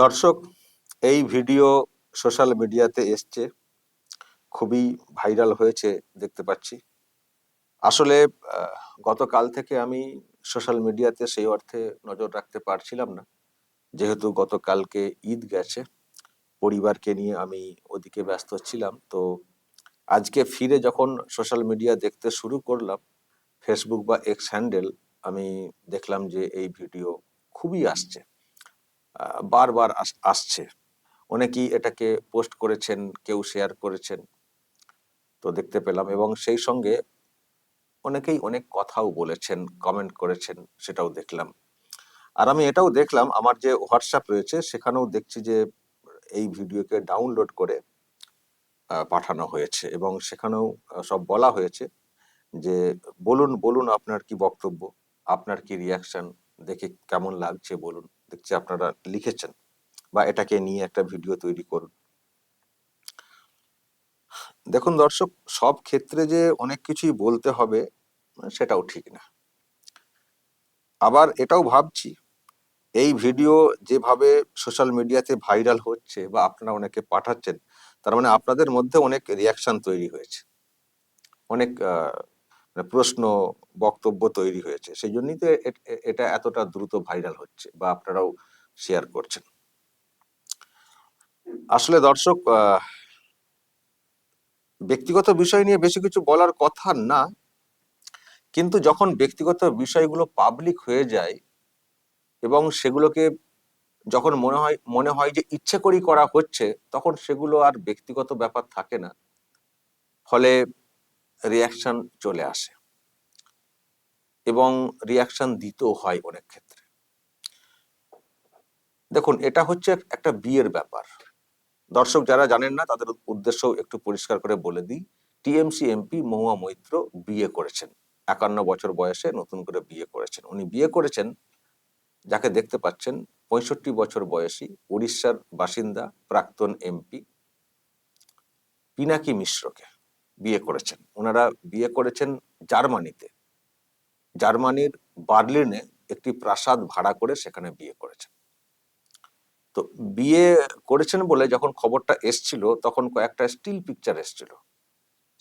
দর্শক, এই video social মিডিয়াতে এসছে, খুবই ভাইরাল হয়েছে দেখতে পাচ্ছি। আসলে গতকাল থেকে আমি সোশ্যাল মিডিয়াতে সেই অর্থে নজর রাখতে পারছিলাম না। যেহেতু গতকালকে ঈদ গেছে, পরিবারকে নিয়ে আমি ওদিকে ব্যস্ত ছিলাম, তো আজকে ফিরে যখন সোশ্যাল মিডিয়া দেখতে শুরু করলাম ফেসবুক বা এক্স হ্যান্ডেল আমি দেখলাম যে এই ভিডিও খুবই আসছে। বারবার আসছে। অনেকেই এটাকে পোস্ট করেছেন, কেউ শেয়ার করেছেন, তো দেখতে পেলাম। এবং সেই সঙ্গে অনেকেই অনেক কথাও বলেছেন কমেন্ট করেছেন, সেটাও দেখলাম। আর আমি এটাও দেখলাম, আমার যে হোয়াটসঅ্যাপ রয়েছে, সেখানেও দেখছি যে এই ভিডিওকে ডাউনলোড করে পাঠানো হয়েছে। এবং সেখানেও সব বলা হয়েছে যে, বলুন বলুন আপনার কি বক্তব্য? আপনার কি রিয়াকশন দেখে কেমন লাগছে, বলুন। দেখছি আপনারা লিখেছেন বা এটাকে নিয়ে একটা ভিডিও তৈরি করুন। দেখুন দর্শক, সব ক্ষেত্রে যে অনেক কিছুই বলতে হবে, সেটাও ঠিক না। আবার এটাও ভাবছি, এই ভিডিও যেভাবে সোশ্যাল মিডিয়াতে ভাইরাল হচ্ছে বা আপনারা অনেকে পাঠাচ্ছেন, তার মানে আপনাদের মধ্যে অনেক রিয়াকশন তৈরি হয়েছে। অনেক প্রশ্ন, বক্তব্য তৈরি হয়েছে। সেই জন্যই তো এটা এতটা দ্রুত ভাইরাল হচ্ছে বা আপনারাও শেয়ার করছেন। আসলে দর্শক ব্যক্তিগত বিষয় নিয়ে বেশি কিছু বলার কথা না, কিন্তু যখন ব্যক্তিগত বিষয়গুলো পাবলিক হয়ে যায় এবং সেগুলোকে যখন মনে হয় মনে হয় যে ইচ্ছে করেই করা হচ্ছে, তখন সেগুলো আর ব্যক্তিগত ব্যাপার থাকে না। ফলে রিয়াকশন চলে আসে। এবং রিয়াকশন দিতেও হয় অনেক ক্ষেত্রে। দেখুন, এটা হচ্ছে একটা বিয়ের ব্যাপার। দর্শক যারা জানেন না, তাদের উদ্দেশ্য একটু পরিষ্কার করে বলে দিই। টিএমসি এমপি মহুয়া মৈত্র বিয়ে করেছেন। একান্ন বছর বয়সে নতুন করে বিয়ে করেছেন। উনি বিয়ে করেছেন, যাকে দেখতে পাচ্ছেন, পঁয়ষট্টি বছর বয়সী উড়িষ্যার বাসিন্দা, প্রাক্তন এমপি পিনাকি মিশ্রকে। বিয়ে করেছেন। ওনারা বিয়ে করেছেন জার্মানিতে। জার্মানির বার্লিনে একটি প্রাসাদ ভাড়া করে সেখানে বিয়ে করেছেন। তো বিয়ে করেছেন বলে যখন খবরটা এসছিল, তখন কয়েকটা স্টিল পিকচার এসছিল।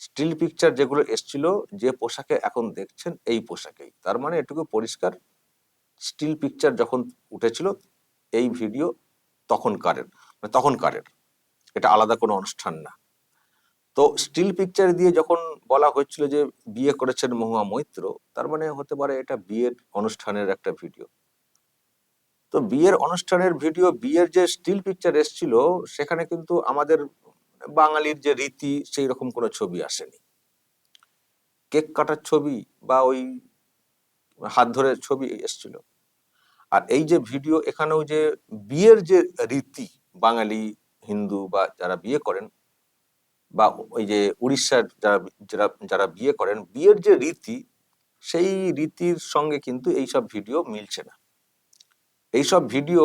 স্টিল পিকচার যেগুলো এসছিল, যে পোশাকে এখন দেখছেন এই পোশাকেই। তার মানে এটুকু পরিষ্কার, স্টিল পিকচার যখন উঠেছিল, এই ভিডিও তখনকারের মানে তখনকারের। এটা আলাদা কোনো অনুষ্ঠান না। তো স্টিল পিকচার দিয়ে যখন বলা হচ্ছিল যে বিয়ে করেছেন মহুয়া মৈত্র, তার মানে হতে পারে এটা বিয়ের অনুষ্ঠানের একটা ভিডিও তো বিয়ের অনুষ্ঠানের ভিডিও বিয়ের যে স্টিল পিকচার এসছিল, সেখানে কিন্তু আমাদের বাঙালির যে রীতি, সেই রকম কোনো ছবি আসেনি। কেক কাটার ছবি বা ওই হাত ধরে ছবি এসছিল। আর এই যে ভিডিও এখানেও যে বিয়ের যে রীতি, বাঙালি, হিন্দু বা যারা বিয়ে করেন বা ওই যে উড়িষ্যার যারা যারা যারা বিয়ে করেন, বিয়ের যে রীতি, সেই রীতির সঙ্গে কিন্তু এইসব ভিডিও মিলছে না। এইসব ভিডিও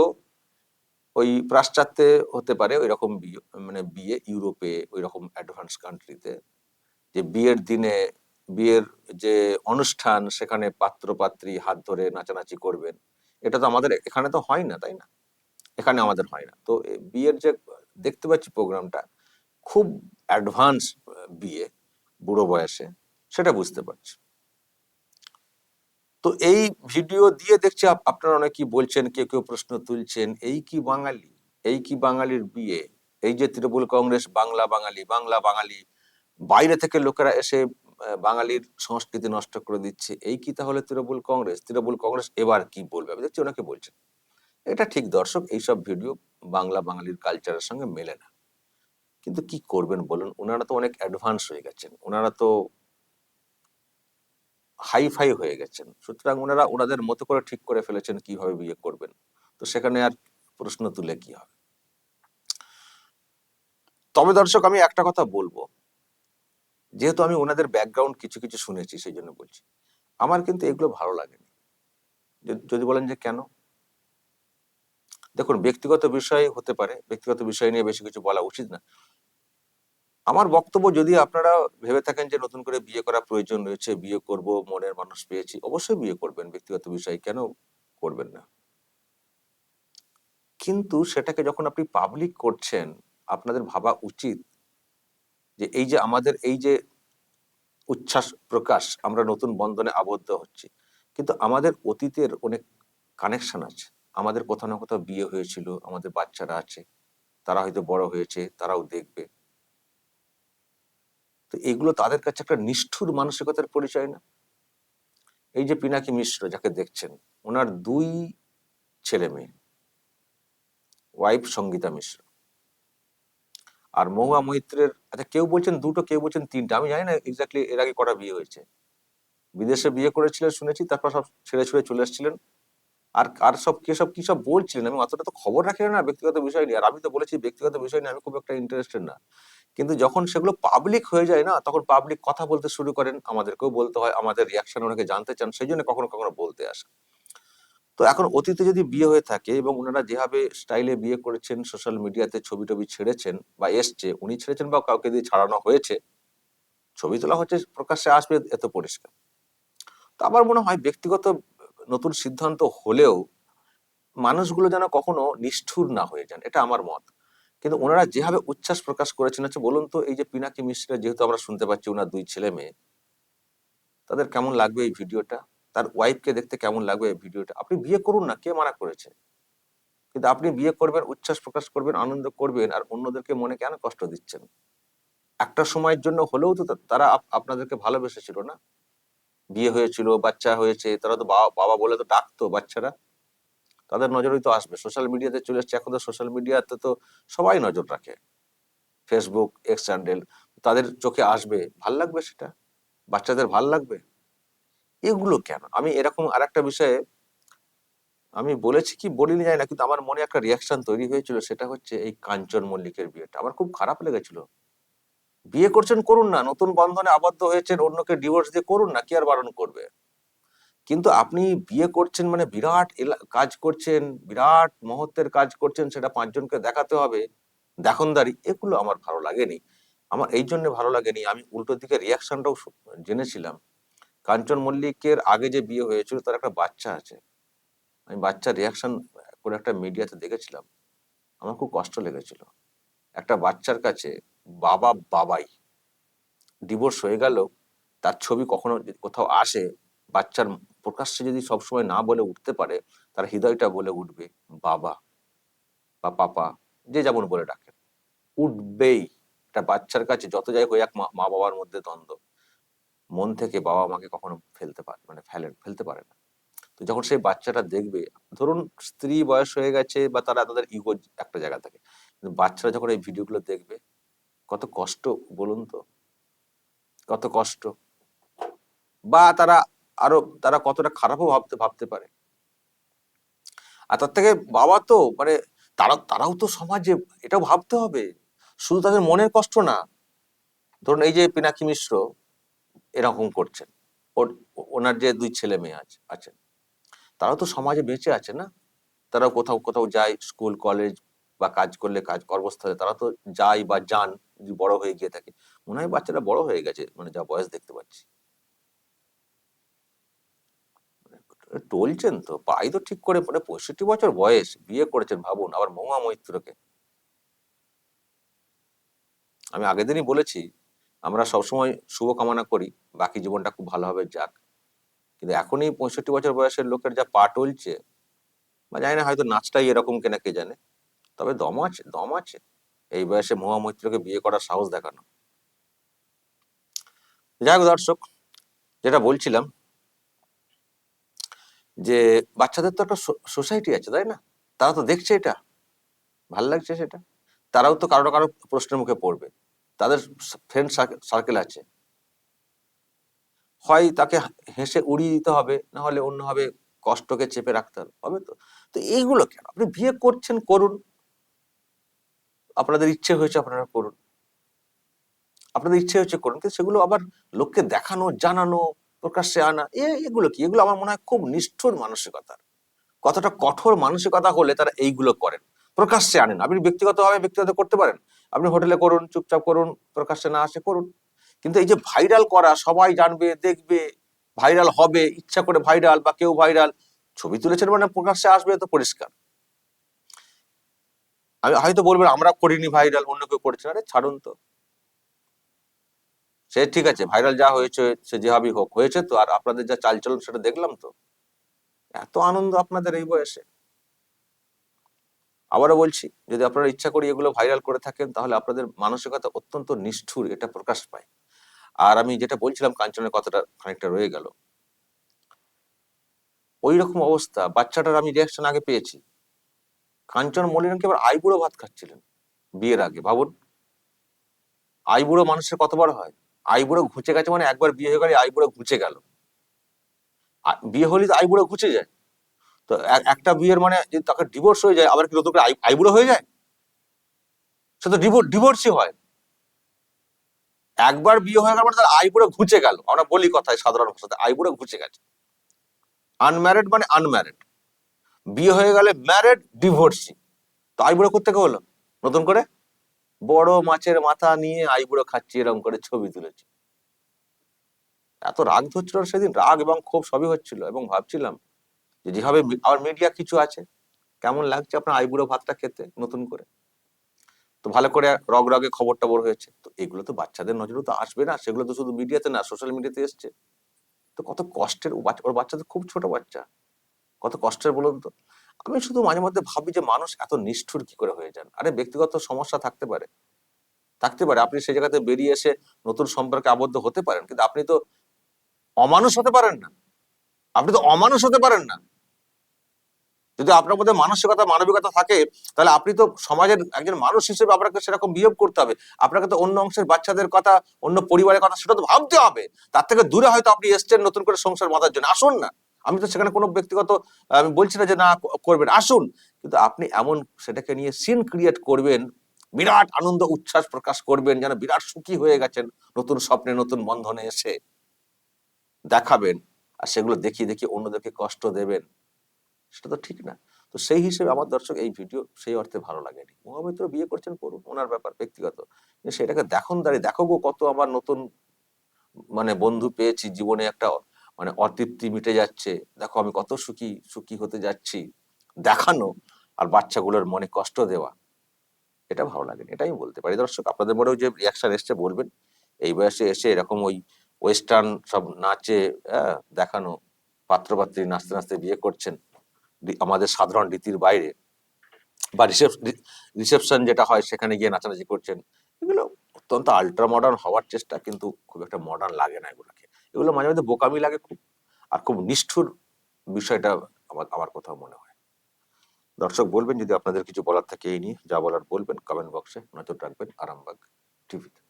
ওই পাশ্চাত্যে হতে পারে ওই রকম বিয়ে মানে বিয়ে ইউরোপে ওই রকম অ্যাডভান্স কান্ট্রিতে যে বিয়ের দিনে, বিয়ের যে অনুষ্ঠান, সেখানে পাত্র পাত্রী হাত ধরে নাচানাচি করবেন, এটা তো আমাদের, এখানে তো হয় না, তাই না? এখানে আমাদের হয় না। তো বিয়ের যে, দেখতে পাচ্ছি প্রোগ্রামটা খুব অ্যাডভান্স বিয়ে বুড়ো বয়সে সেটা বুঝতে পারছি। তো এই ভিডিও দিয়ে দেখছি আপ- আপনারা অনেকেই বলছেন কেউ কেউ প্রশ্ন তুলছেন এই কি বাঙালি? এই কি বাঙালির বিয়ে? এই যে তৃণমূল কংগ্রেস বাংলা বাঙালি বাংলা বাঙালি বাইরে থেকে লোকেরা এসে বাঙালির সংস্কৃতি নষ্ট করে দিচ্ছে এই কি তাহলে তৃণমূল কংগ্রেস? তৃণমূল কংগ্রেস এবার কি বলবে? আমি দেখছি অনেকে বলছেন। এটা ঠিক দর্শক এইসব ভিডিও বাংলা বাঙালির কালচারের সঙ্গে মেলে না। কিন্তু কি করবেন বলুন? ওনারা তো অনেক অ্যাডভান্স হয়ে গেছেন। ওনারা তো হাই ফাই হয়ে গেছেন। সুতরাং ওনারা ওনাদের মতো করে ঠিক করে ফেলেছেন কীভাবে বিয়ে করবেন? তো সেখানে আর প্রশ্ন তুলে কি হবে? তবে দর্শক, আমি একটা কথা বলব। যেহেতু আমি ওনাদের ব্যাকগ্রাউন্ড কিছু কিছু শুনেছি, সেই জন্য বলছি। আমার কিন্তু এগুলো ভালো লাগেনি। যদি- যদি বলেন যে কেন? দেখুন, ব্যক্তিগত বিষয় হতে পারে। ব্যক্তিগত বিষয় নিয়ে বেশি কিছু বলা উচিত না। আমার বক্তব্য যদি আপনারা ভেবে থাকেন যে নতুন করে বিয়ে করা প্রয়োজন রয়েছে, বিয়ে করব, মনের মানুষ পেয়েছি, অবশ্যই বিয়ে করবেন, ব্যক্তিগত বিষয়, কেন করবেন না? কিন্তু সেটাকে যখন আপনি পাবলিক করছেন, আপনাদের ভাবা উচিত যে এই যে আমাদের এই যে উচ্ছ্বাস প্রকাশ, আমরা নতুন বন্ধনে আবদ্ধ হচ্ছি, কিন্তু আমাদের অতীতের অনেক কানেকশন আছে। আমাদের কোথাও না কোথাও বিয়ে হয়েছিল, আমাদের বাচ্চারা আছে, তারা হয়তো বড় হয়েছে, তারাও দেখবে। তো এগুলো তাদের কাছে একটা নিষ্ঠুর মানসিকতার পরিচয় না? এই যে পিনাকি মিশ্র যাকে দেখছেন, ওনার দুই ছেলে মেয়ে, ওয়াইফ সঙ্গীতা মিশ্র আর মহুয়া মৈত্রের আচ্ছা কেউ বলছেন দুটো, কেউ বলছেন তিনটা, আমি জানি না এক্স্যাক্টলি এর আগে কটা বিয়ে হয়েছে। বিদেশে বিয়ে করেছিলেন শুনেছি, তারপর সব ছেড়ে ছুড়ে চলে এসেছিলেন আর আর সব, কে সব, কি সব বলছিলেন? আমি অতটা তো খবর রাখি না, ব্যক্তিগত বিষয় নিয়ে। আর আমি তো বলেছি ব্যক্তিগত বিষয় নিয়ে আমি খুব একটা ইন্টারেস্টেড না। কিন্তু যখন সেগুলো পাবলিক হয়ে যায় না, তখন পাবলিক কথা বলতে শুরু করেন। আমাদেরকেও বলতে হয়, আমাদের রিয়াকশন অনেকে জানতে চান, সেই জন্য কখনো কখনো বলতে আসে তো এখন অতীতে যদি বিয়ে হয়ে থাকে এবং ওনারা যেভাবে স্টাইলে বিয়ে করেছেন সোশ্যাল মিডিয়াতে ছবি টবি ছেড়েছেন বা এসছে, উনি ছেড়েছেন বা কাউকে দিয়ে ছাড়ানো হয়েছে, ছবি তোলা হচ্ছে, প্রকাশ্যে আসবে, এত পরিষ্কার। তো আমার মনে হয় ব্যক্তিগত নতুন সিদ্ধান্ত হলেও মানুষগুলো যেন কখনো নিষ্ঠুর না হয়ে যান, এটা আমার মত। কিন্তু ওনারা যেভাবে উচ্ছ্বাস প্রকাশ করেছেন হচ্ছে বলুন তো এই যে পিনাকি মিশ্রা যেহেতু আমরা শুনতে পাচ্ছি ওনার দুই ছেলে মেয়ে, তাদের কেমন লাগবে এই ভিডিওটা? তার ওয়াইফকে দেখতে কেমন লাগবে এই ভিডিওটা? আপনি বিয়ে করুন না, কে মানা করেছে? কিন্তু আপনি বিয়ে করবেন, উচ্ছ্বাস প্রকাশ করবেন, আনন্দ করবেন আর অন্যদেরকে মনে কেন কষ্ট দিচ্ছেন? একটা সময়ের জন্য হলেও তো তারা আপ- আপনাদেরকে ভালোবেসেছিল না? বিয়ে হয়েছিল, বাচ্চা হয়েছে, তারা তো বাবা বলে তো ডাকতো বাচ্চারা। তাদের নজরেই তো আসবে। সোশ্যাল মিডিয়াতে চলে এসছে। এখন তো সোশ্যাল মিডিয়াতে তো সবাই নজর রাখে। ফেসবুক এক্স হ্যান্ডেল তাদের চোখে আসবে। ভালো লাগবে সেটা? বাচ্চাদের ভালো লাগবে? এগুলো কেন? আমি এরকম আর একটা বিষয়ে আমি বলেছি কি বলিনি যায় না, কিন্তু আমার মনে একটা রিয়াকশন তৈরি হয়েছিল। সেটা হচ্ছে এই কাঞ্চন মল্লিকের বিয়েটা। আমার খুব খারাপ লেগেছিল। বিয়ে করছেন করুন না। নতুন বন্ধনে আবদ্ধ হয়েছেন। অন্যকে ডিভোর্স দিয়ে করুন না। কি আর বারণ করবে? কিন্তু আপনি বিয়ে করছেন মানে বিরাট কাজ করছেন, বিরাট মহত্বের কাজ করছেন, সেটা পাঁচজনকে দেখাতে হবে। দেখনদারি এগুলো আমার ভালো লাগেনি। আমার এই জন্য ভালো লাগেনি। আমি উল্টো দিকে রিয়াকশনটাও জেনেছিলাম। কাঞ্চন মল্লিকের আগে যে বিয়ে হয়েছিল, তার একটা বাচ্চা আছে। আমি বাচ্চার রিয়াকশন করে একটা মিডিয়াতে দেখেছিলাম। আমার খুব কষ্ট লেগেছিল। একটা বাচ্চার কাছে বাবা বাবাই ডিভোর্স হয়ে গেল, তার ছবি কখনো কোথাও আসে বাচ্চার প্রকাশ্যে যদি সবসময় না বলে উঠতে পারে, তার হৃদয়টা বলে উঠবে, বাবা বা পাপা, যে যেমন বলে ডাকেন উঠবেই। একটা বাচ্চার কাছে যত যাই হোক, এক মা মা বাবার মধ্যে দ্বন্দ্ব। মন থেকে বাবা মাকে কখনো ফেলতে পারে মানে ফেলে, ফেলতে পারে না। তো যখন সেই বাচ্চাটা দেখবে, ধরুন স্ত্রী বয়স হয়ে গেছে বা তারা তাদের ইগো একটা জায়গা থাকে, কিন্তু বাচ্চারা যখন এই ভিডিওগুলো দেখবে, কত কষ্ট, বলুন তো, কত কষ্ট। বা তারা আরও তারা কতটা খারাপও ভাবতে ভাবতে পারে। আর তার থেকে বাবা তো মানে তারা, তারাও তো সমাজে এটাও ভাবতে হবে। শুধু তাদের মনের কষ্ট না। ধরুন এই যে পিনাকি মিশ্র এরকম করছেন। ওর, ওনার যে দুই ছেলে মেয়ে আছে আছেন তারাও তো সমাজে বেঁচে আছে না? তারা কোথাও কোথাও যায় স্কুল, কলেজ বা কাজ করলে কাজ, কর্মস্থলে তারা তো যায় বা যান, বড় হয়ে গিয়ে থাকে। মনে হয় বাচ্চারা বড় হয়ে গেছে মানে যা বয়স দেখতে পাচ্ছি। টলছেন তো? পাই তো ঠিক করে মানে পঁয়ষট্টি বছর বয়স, বিয়ে করেছেন ভাবুন, আবার মহুয়া মৈত্রকে। আমি আগের দিনই বলেছি, আমরা সবসময় শুভ কামনা করি, বাকি জীবনটা খুব ভালোভাবে যাক। কিন্তু এখনই পঁয়ষট্টি বছর বয়সের লোকের যা পা টলছে, বা জানি না, হয়তো নাচটাই এরকম কেনা কে জানে। তবে দম আছে দম আছে। এই বয়সে মহুয়া মৈত্রকে বিয়ে করার সাহস দেখানো। যাই হোক দর্শক, যেটা বলছিলাম যে বাচ্চাদের তো একটা সোসাইটি আছে, তাই না? তারা তো দেখছে এটা। ভালো লাগছে সেটা। তারাও তো কারও কারও প্রশ্নের মুখে পড়বে। তাদের ফ্রেন্ড সার্কেল আছে। হয় তাকে হেসে উড়িয়ে দিতে হবে, না হলে অন্যভাবে কষ্টকে চেপে রাখতে হবে। তো? তো এইগুলো কেন? আপনি বিয়ে করছেন, করুন। আপনাদের ইচ্ছে হয়েছে আপনারা করুন। আপনাদের ইচ্ছে হচ্ছে করুন, কিন্তু সেগুলো আবার লোককে দেখানো, জানানো প্রকাশ্যে আনা এগুলো কি? এগুলো আমার মনে হয় খুব নিষ্ঠুর মানসিকতা কতটা কঠোর মানসিকতা হলে তারা এইগুলো করেন? প্রকাশ্যে আনেন। আপনি ব্যক্তিগতভাবে ব্যক্তিগত করতে পারেন। আপনি হোটেলে করুন, চুপচাপ করুন, প্রকাশ্যে না আসে করুন। কিন্তু এই যে ভাইরাল করা, সবাই জানবে, দেখবে, ভাইরাল হবে, ইচ্ছা করে ভাইরাল বা কেউ ভাইরাল, ছবি তুলেছেন মানে প্রকাশ্যে আসবে তো পরিষ্কার। আমি হয়তো বলবেন আমরা করিনি ভাইরাল, অন্য কেউ করেছে। আরে, ছাড়ুন তো। সে ঠিক আছে ভাইরাল যা হয়েছে, সে যেভাবেই হোক, হয়েছে তো, আর আপনাদের যা চালচলন সেটা দেখলাম তো? এত আনন্দ আপনাদের এই বয়সে। আবারও বলছি, যদি আপনারা ইচ্ছা করি এগুলো ভাইরাল করে থাকেন, তাহলে আপনাদের মানসিকতা অত্যন্ত নিষ্ঠুর, এটা প্রকাশ পায়। আর আমি যেটা বলছিলাম, কাঞ্চনের কথাটা খানিকটা রয়ে গেল। ওই রকম অবস্থা, বাচ্চাটার আমি রিয়াকশন আগে পেয়েছি। কাঞ্চন মল্লিনাকে আবার আইবুড়ো ভাত খাচ্ছিলেন, বিয়ের আগে, ভাবুন। আইবুড়ো মানুষের কতবার হয়? আইবুড়ো ঘুচে গেছে মানে একবার বিয়ে হয়ে গেলে আইবুড়ো ঘুচে গেল। বিয়ে হলে তো আইবুড়ো ঘুচে যায়। তো এক- একটা বিয়ের মানে যদি তাকে ডিভোর্স হয়ে যায়, আবার কি নতুন করে আই- আইবুড়ো হয়ে যায়? সে তো ডিভোর্সই হয়। একবার বিয়ে হয়ে গেল মানে তার আইবুড়ো ঘুচে গেল। আমরা বলি কথায় সাধারণ ভাষাতে, আইবুড়ো ঘুচে গেছে। আনম্যারিড মানে আনম্যারিড বিয়ে হয়ে গেলে ম্যারিড ডিভোর্সি তো আইবুড়ো থেকে হলো? নতুন করে? বড় মাছের মাথা নিয়ে আইবুড়ো খাচ্ছি, এরকম করে ছবি তুলেছি। এত রাগ ধরছিল সেদিন, রাগ এবং ক্ষোভ সবই হচ্ছিল এবং ভাবছিলাম যে যেভাবে আমার মিডিয়া কিছু আছে, কেমন লাগছে আপনার আইবুড়ো ভাতটা খেতে নতুন করে? তো ভালো করে রগ রগে খবরটা বড় হয়েছে। তো এগুলো তো বাচ্চাদের নজরে তো আসবে না, সেগুলো তো শুধু মিডিয়াতে না সোশ্যাল মিডিয়াতে এসছে। তো কত কষ্টের ওর বাচ্চা তো খুব ছোট বাচ্চা। কত কষ্টের বলুন তো? আমি শুধু মাঝে মধ্যে ভাবি যে মানুষ এত নিষ্ঠুর কি করে হয়ে যান? আরে, ব্যক্তিগত সমস্যা থাকতে পারে। থাকতে পারে। আপনি সেই জায়গাতে বেরিয়ে এসে নতুন সম্পর্কে আবদ্ধ হতে পারেন, কিন্তু আপনি তো অমানুষ হতে পারেন না। আপনি তো অমানুষ হতে পারেন না। যদি আপনার মধ্যে মানসিকতা, মানবিকতা থাকে, তাহলে আপনি তো সমাজের একজন মানুষ হিসেবে আপনাকে সেরকম বিহেভ করতে হবে। আপনাকে তো অন্য অংশের বাচ্চাদের কথা, অন্য পরিবারের কথা সেটা তো ভাবতে হবে। তার থেকে দূরে হয়তো আপনি এসছেন নতুন করে সংসার বাঁধার জন্য। আসুন না। আমি তো সেখানে কোনো ব্যক্তিগত, আমি বলছি না যে না করবেন। আসুন। কিন্তু আপনি এমন সেটাকে নিয়ে সিন ক্রিয়েট করবেন, বিরাট আনন্দ, উচ্ছ্বাস প্রকাশ করবেন, যেন বিরাট সুখী হয়ে গেছেন নতুন স্বপ্নে, নতুন বন্ধনে এসে। দেখাবেন আর সেগুলো দেখিয়ে দেখিয়ে অন্যদেরকে কষ্ট দেবেন। সেটা তো ঠিক না। তো সেই হিসেবে আমার দর্শক এই ভিডিও সেই অর্থে ভালো লাগেনি। মহামিত্র বিয়ে করছেন করুন, ওনার ব্যাপার ব্যক্তিগত। সেটাকে দেখুন দাঁড়িয়ে, দেখো গো কত আমার নতুন মানে বন্ধু পেয়েছি জীবনে একটা মানে অতৃপ্তি মিটে যাচ্ছে। দেখো আমি কত সুখী সুখী হতে যাচ্ছি। দেখানো আর বাচ্চাগুলোর মনে কষ্ট দেওয়া। এটা ভালো লাগেনি এটাই আমি বলতে পারি। দর্শক আপনাদের মনেও যে রিয়াকশন এসছে বলবেন এই বয়সে এসে এরকম ওই ওয়েস্টার্ন সব নাচে আহ, দেখানো পাত্রপাত্রী নাচতে নাচতে বিয়ে করছেন আমাদের সাধারণ রীতির বাইরে বা রিসেপশন যেটা হয় সেখানে গিয়ে নাচানাচি করছেন এগুলো অত্যন্ত আল্ট্রা মডার্ন হওয়ার চেষ্টা কিন্তু খুব একটা মডার্ন লাগে না এগুলোকে। এগুলো মাঝে মাঝে বোকামি লাগে খুব। আর খুব নিষ্ঠুর বিষয়টা আমার আমার কোথাও মনে হয়। দর্শক বলবেন যদি আপনাদের কিছু বলার থাকে এই নিয়ে, যা বলার বলবেন কমেন্ট বক্সে নজর রাখবেন আরামবাগ টিভিতে